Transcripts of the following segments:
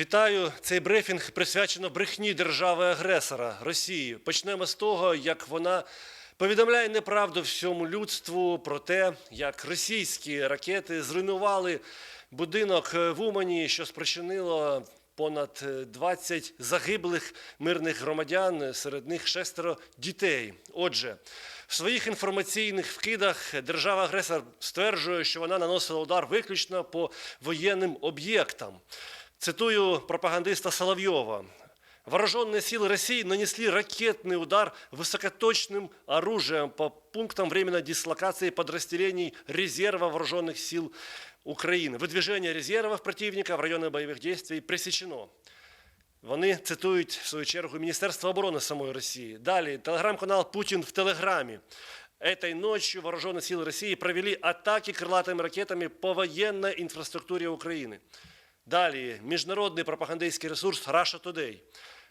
Вітаю. Цей брифінг присвячено брехні держави-агресора Росії. Почнемо з того, як вона повідомляє неправду всьому людству про те, як російські ракети зруйнували будинок в Умані, що спричинило понад 20 загиблих мирних громадян, серед них шестеро дітей. Отже, в своїх інформаційних вкидах держава-агресор стверджує, що вона наносила удар виключно по воєнним об'єктам. Цитую пропагандиста Соловьева. Вооруженные силы России нанесли ракетный удар высокоточным оружием по пунктам временной дислокации подразделений резерва вооруженных сил Украины. Выдвижение резервов противника в районы боевых действий пресечено. Вони цитують в свою чергу Міністерство оборони самої Росії. Далі телеграм-канал Путін в Телеграмі. Этой ночью вооруженные силы России провели атаки крылатыми ракетами по военной инфраструктуре Украины. Далее, международный пропагандистский ресурс Russia Today.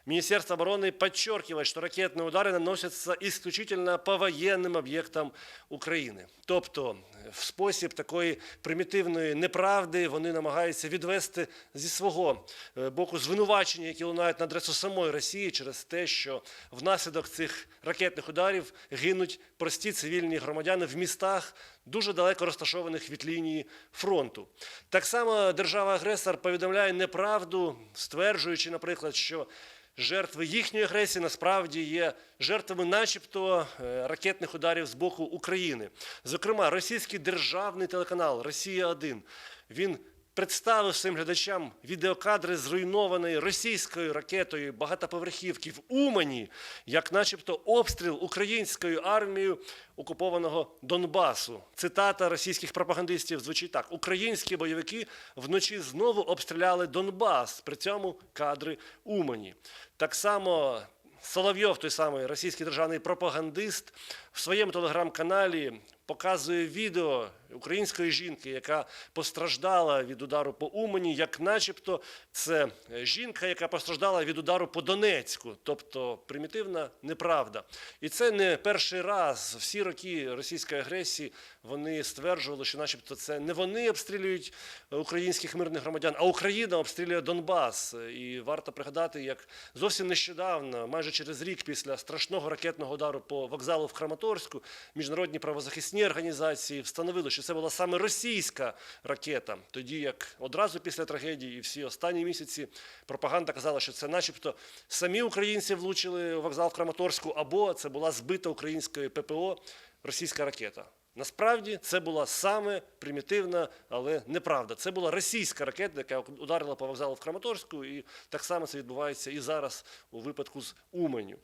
Министерство обороны подчеркивает, что ракетные удары наносятся исключительно по воєнним об'єктам України. Тобто, в спосіб такої примітивної неправди вони намагаються відвести зі свого е, боку звинувачення, які лунають на адресу самої Росії через те, що внаслідок цих ракетних ударів гинуть прості цивільні громадяни в містах, дуже далеко розташованих від лінії фронту. Так само держава-агресор повідомляє неправду, стверджуючи, наприклад, що жертви їхньої агресії насправді є жертвами, начебто, е, ракетних ударів з боку України. Зокрема, російський державний телеканал Росія 1 він представив своїм глядачам відеокадри зруйнованої російською ракетою багатоповерхівки в Умані, як начебто обстріл українською армією окупованого Донбасу. Цитата російських пропагандистів звучить так: українські бойовики вночі знову обстріляли Донбас. При цьому кадри Умані. Так само Соловйов, той самий російський державний пропагандист, в своєму телеграм-каналі показує відео української жінки, яка постраждала від удару по Умані, як начебто це жінка, яка постраждала від удару по Донецьку, тобто примітивна неправда. І це не перший раз. Всі роки російської агресії вони стверджували, що, начебто, це не вони обстрілюють українських мирних громадян, а Україна обстрілює Донбас. І варто пригадати, як зовсім нещодавно, майже через рік після страшного ракетного удару по вокзалу в Краматорську, міжнародні правозахисні організації встановили, що це була саме російська ракета. Тоді як одразу після трагедії і всі останні місяці пропаганда казала, що це, начебто, самі українці влучили вокзал в Краматорську, або це була збита українською ППО російська ракета. Насправді це була саме примітивна, але неправда. Це була російська ракета, яка ударила по вокзалу в Краматорську, і так само це відбувається і зараз у випадку з Уменю.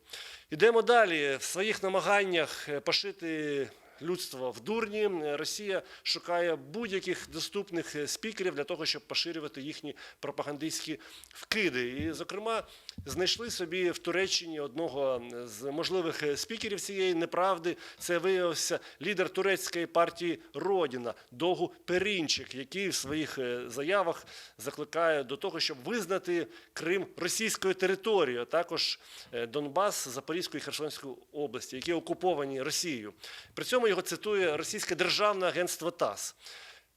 Ідемо далі. В своїх намаганнях е, пошити людство в дурні. Росія шукає будь-яких доступних е, спікерів для того, щоб поширювати їхні пропагандистські вкиди. І, зокрема, знайшли собі в Туреччині одного з можливих е, спікерів цієї неправди. Це виявився лідер турецької партії Родіна Догу Перінчик, який в своїх е, заявах закликає до того, щоб визнати Крим російською територією, а також е, Донбас, Запорізьку і Херсонську області, які окуповані Росією. При цьому його цитує російське державне агентство ТАСС.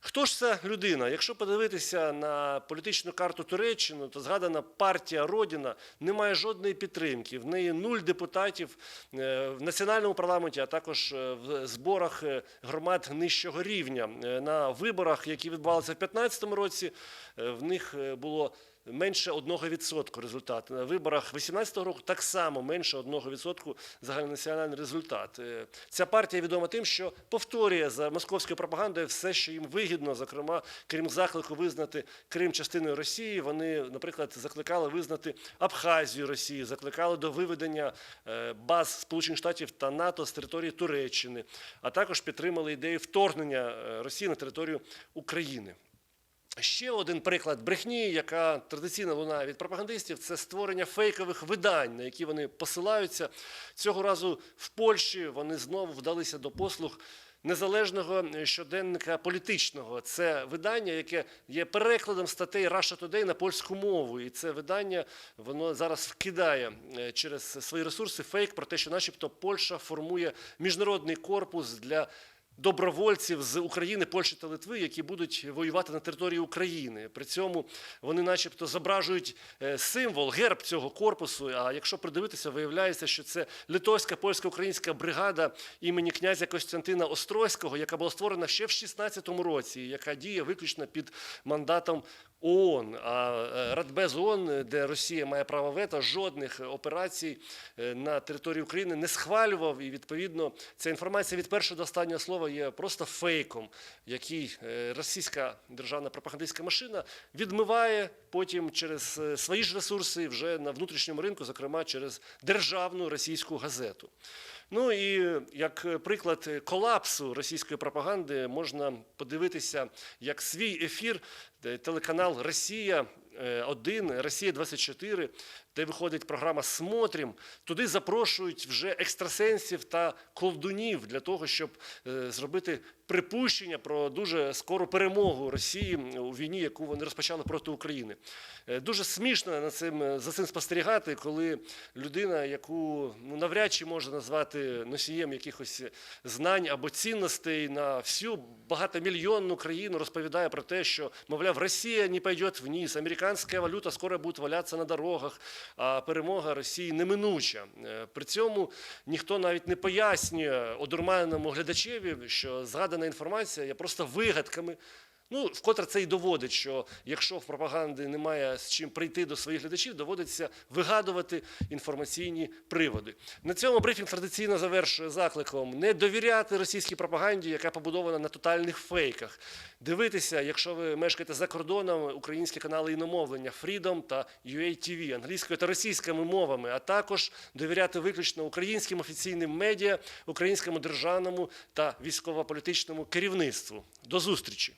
Хто ж ця людина? Якщо подивитися на політичну карту Туреччини, то згадана партія Родіна не має жодної підтримки. В неї нуль депутатів е, в національному парламенті, а також е, в зборах е, громад нижчого рівня. На виборах, які відбувалися в 2015 році, в них було менше 1% результат. На виборах 2018 року так само менше 1% загальнонаціональний результат. Е, Ця партія відома тим, що повторює за московською пропагандою все, що їм вигідно, зокрема, крім заклику визнати Крим частиною Росії, вони, наприклад, закликали визнати Абхазію Росії, закликали до виведення е, баз Сполучених Штатів та НАТО з території Туреччини, а також підтримали ідею вторгнення е, Росії на територію України. Ще один приклад брехні, яка традиційно лунає від пропагандистів, це створення фейкових видань, на які вони посилаються. Цього разу в Польщі вони знову вдалися до послуг незалежного щоденника політичного. Це видання, яке є перекладом статей Russia Today на польську мову. І це видання воно зараз вкидає е, через свої ресурси фейк про те, що, начебто, Польща формує міжнародний корпус для добровольців з України, Польщі та Литви, які будуть воювати на території України. При цьому вони, начебто, зображують е, символ, герб цього корпусу. А якщо придивитися, виявляється, що це литовська польська українська бригада імені князя Костянтина Острозького, яка була створена ще в 16-му році, яка діє виключно під мандатом ООН. А е, Радбез ООН, де Росія має право вето, жодних операцій е, на території України не схвалював. І відповідно ця інформація від першого до останнього слова є просто фейком, який е, російська державна пропагандистська машина відмиває потім через свої ж ресурси вже на внутрішньому ринку, зокрема через державну російську газету. Ну і як приклад колапсу російської пропаганди можна подивитися, як свій ефір телеканал Росія 1, Росія 24, де виходить програма Смотрим. Туди запрошують вже екстрасенсів та колдунів для того, щоб е, зробити припущення про дуже скору перемогу Росії у війні, яку вони розпочали проти України. Е, Дуже смішно на цим за цим спостерігати, коли людина, яку ну навряд чи можна назвати носієм якихось знань або цінностей на всю багатомільйонну країну, розповідає про те, що мовляв, Росія не пойде вниз, американська валюта скоро буде валятися на дорогах, а перемога Росії неминуча. Е, При цьому ніхто навіть не пояснює одурманеному глядачеві, що згадана інформація є просто вигадками. Ну, вкотре це і доводить, що якщо в пропаганди немає з чим прийти до своїх глядачів, доводиться вигадувати інформаційні приводи. На цьому брифінг традиційно завершує закликом не довіряти російській пропаганді, яка побудована на тотальних фейках. Дивитися, якщо ви мешкаєте за кордоном, українські канали іномовлення Freedom та UA TV англійською та російськими мовами, а також довіряти виключно українським офіційним медіа, українському державному та військово-політичному керівництву. До зустрічі!